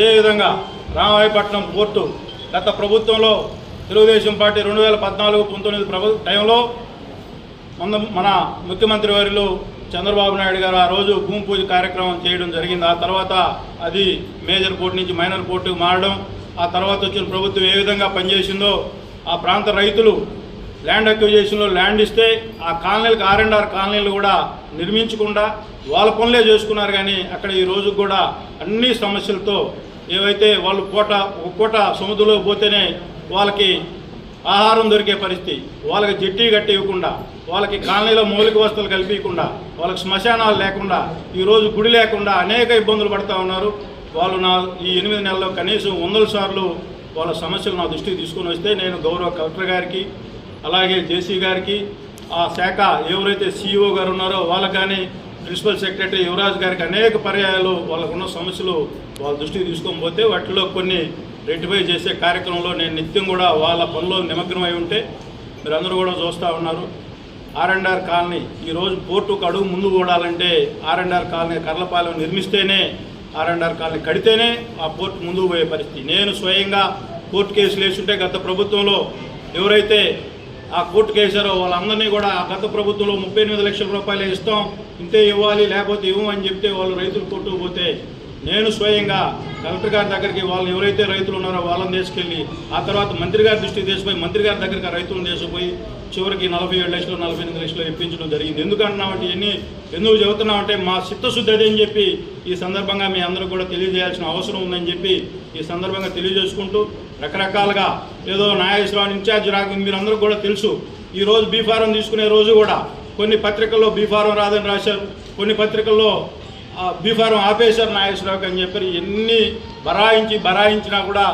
అదేవిధంగా రామాయపట్నం కోర్టు గత ప్రభుత్వంలో తెలుగుదేశం పార్టీ రెండు వేల పద్నాలుగు పంతొమ్మిది ప్రభు టైంలో మన మన ముఖ్యమంత్రి వారిలో చంద్రబాబు నాయుడు గారు ఆ రోజు భూమి పూజ కార్యక్రమం చేయడం జరిగింది. ఆ తర్వాత అది మేజర్ కోర్టు నుంచి మైనర్ కోర్టుకు మారడం ఆ తర్వాత వచ్చిన ప్రభుత్వం ఏ విధంగా పనిచేసిందో ఆ ప్రాంత రైతులు ల్యాండ్ అక్విజేషన్లో ల్యాండ్ ఇస్తే ఆ కాలనీలకు ఆర్ అండ్ ఆర్ కాలనీలు కూడా నిర్మించకుండా వాళ్ళ పనులే చేసుకున్నారు. కానీ అక్కడ ఈ రోజు కూడా అన్ని సమస్యలతో ఏవైతే వాళ్ళు పూట ఒక పూట సముద్రంలో పోతేనే వాళ్ళకి ఆహారం దొరికే పరిస్థితి. వాళ్ళకి జట్టి గట్టి ఇవ్వకుండా వాళ్ళకి కాలనీలో మౌలిక వస్తువులు కల్పించకుండా వాళ్ళకి శ్మశానాలు లేకుండా ఈరోజు గుడి లేకుండా అనేక ఇబ్బందులు పడుతూ ఉన్నారు. వాళ్ళు నా ఈ ఎనిమిది నెలల్లో కనీసం వందల సార్లు వాళ్ళ సమస్యలు నా దృష్టికి తీసుకొని వస్తే నేను గౌరవ కలెక్టర్ గారికి అలాగే జేసీ గారికి ఆ శాఖ ఎవరైతే సీఈఓ గారు ఉన్నారో వాళ్ళకి కానీ ప్రిన్సిపల్ సెక్రటరీ యువరాజ్ గారికి అనేక పర్యాయాలు వాళ్ళకున్న సమస్యలు వాళ్ళ దృష్టికి తీసుకొని పోతే వాటిలో కొన్ని రెక్టిఫై చేసే కార్యక్రమంలో నేను నిత్యం కూడా వాళ్ళ పనిలో నిమగ్నమై ఉంటే మీరందరూ కూడా చూస్తూ ఉన్నారు. ఆర్ఎండ్ఆర్ కాలనీ ఈరోజు పోర్టుకు అడుగు ముందు కూడాలంటే R and R colony Karlapalem నిర్మిస్తేనే R and R colony కడితేనే ఆ పోర్టు ముందుకు పోయే పరిస్థితి. నేను స్వయంగా కోర్టు కేసులు వేసుంటే గత ప్రభుత్వంలో ఎవరైతే ఆ కోర్టు కేసారో వాళ్ళందరినీ కూడా గత ప్రభుత్వంలో ముప్పై ఎనిమిది లక్షల రూపాయలు ఇస్తాం ఇంతే ఇవ్వాలి లేకపోతే ఇవ్వమని చెప్తే వాళ్ళు రైతులు కొట్టుకుపోతే నేను స్వయంగా కలెక్టర్ గారి దగ్గరికి వాళ్ళు ఎవరైతే రైతులు ఉన్నారో వాళ్ళని తీసుకెళ్ళి ఆ తర్వాత మంత్రి గారి దృష్టికి తీసుకుపోయి మంత్రి గారి దగ్గరికి ఆ రైతులను తీసుకుపోయి చివరికి నలభై ఏడు లక్షలు నలభై ఎనిమిది లక్షలు ఇప్పించడం జరిగింది. ఎందుకంటున్నామంటే ఇవన్నీ ఎందుకు చెబుతున్నామంటే మా చిత్తశుద్ధి అదే అని చెప్పి ఈ సందర్భంగా మీ అందరూ కూడా తెలియజేయాల్సిన అవసరం ఉందని చెప్పి ఈ సందర్భంగా తెలియజేసుకుంటూ రకరకాలుగా ఏదో నాగేశ్వరరావు ఇన్ఛార్జ్ రాక మీరందరూ కూడా తెలుసు. ఈరోజు బీఫారం బీ ఫారం తీసుకునే రోజు కూడా కొన్ని పత్రికల్లో బీ ఫారం రాదని రాశారు. కొన్ని పత్రికల్లో బీఫారం ఆపేశారు నాగేశ్వరరావుకి అని చెప్పి ఎన్ని బరాయించి బరాయించినా కూడా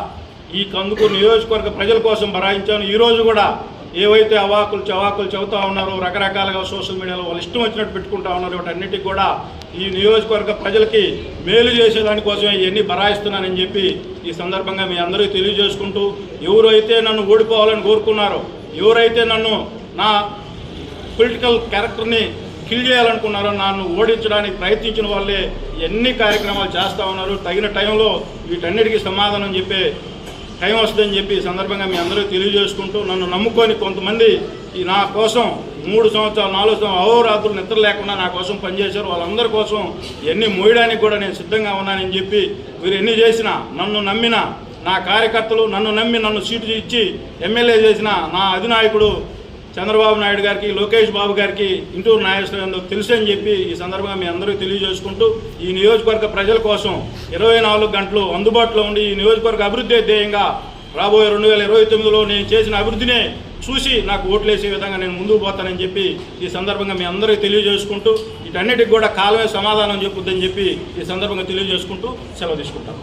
ఈ కందుకు నియోజకవర్గ ప్రజల కోసం బరాయించాను. ఈ రోజు కూడా ఏవైతే అవాకులు చవాకులు చెబుతా ఉన్నారో రకరకాలుగా సోషల్ మీడియాలో వాళ్ళు ఇష్టం వచ్చినట్టు పెట్టుకుంటా ఉన్నారు వాటన్నిటికి కూడా ఈ నియోజకవర్గ ప్రజలకి మేలు చేసేదానికోసమే ఇవన్నీ బరాయిస్తున్నానని చెప్పి ఈ సందర్భంగా మీ అందరికీ తెలియజేసుకుంటూ ఎవరైతే నన్ను ఓడిపోవాలని కోరుకున్నారో ఎవరైతే నన్ను నా పొలిటికల్ క్యారెక్టర్ని కిల్ చేయాలనుకున్నారో నన్ను ఓడించడానికి ప్రయత్నించిన వాళ్ళే ఎన్ని కార్యక్రమాలు చేస్తూ ఉన్నారు తగిన టైంలో వీటన్నిటికీ సమాధానం చెప్పే టైం వస్తుందని చెప్పి సందర్భంగా మీ అందరూ తెలియజేసుకుంటూ నన్ను నమ్ముకొని కొంతమంది ఈ నా కోసం మూడు సంవత్సరాలు నాలుగు సంవత్సరాలు అహోరాత్రులు నిద్ర లేకుండా నా కోసం పనిచేశారు. వాళ్ళందరి కోసం ఎన్ని మోయడానికి కూడా నేను సిద్ధంగా ఉన్నానని చెప్పి మీరు ఎన్ని చేసినా నన్ను నమ్మిన నా కార్యకర్తలు నన్ను నమ్మి నన్ను సీటు ఇచ్చి ఎమ్మెల్యే చేసిన నా అధినాయకుడు చంద్రబాబు నాయుడు గారికి లోకేష్ బాబు గారికి ఇంటూరు నాగేశ్వర తెలుసు అని చెప్పి ఈ సందర్భంగా మీ అందరికీ తెలియజేసుకుంటూ ఈ నియోజకవర్గ ప్రజల కోసం ఇరవై నాలుగు గంటలు అందుబాటులో ఉండి ఈ నియోజకవర్గ అభివృద్ధి ధ్యేయంగా రాబోయే రెండు వేల ఇరవై తొమ్మిదిలో నేను చేసిన అభివృద్ధినే చూసి నాకు ఓట్లేసే విధంగా నేను ముందుకు పోతానని చెప్పి ఈ సందర్భంగా మీ అందరికీ తెలియజేసుకుంటూ వీటన్నిటికి కూడా కాలమే సమాధానం చెప్పుద్దని చెప్పి ఈ సందర్భంగా తెలియజేసుకుంటూ సెలవు తీసుకుంటాను.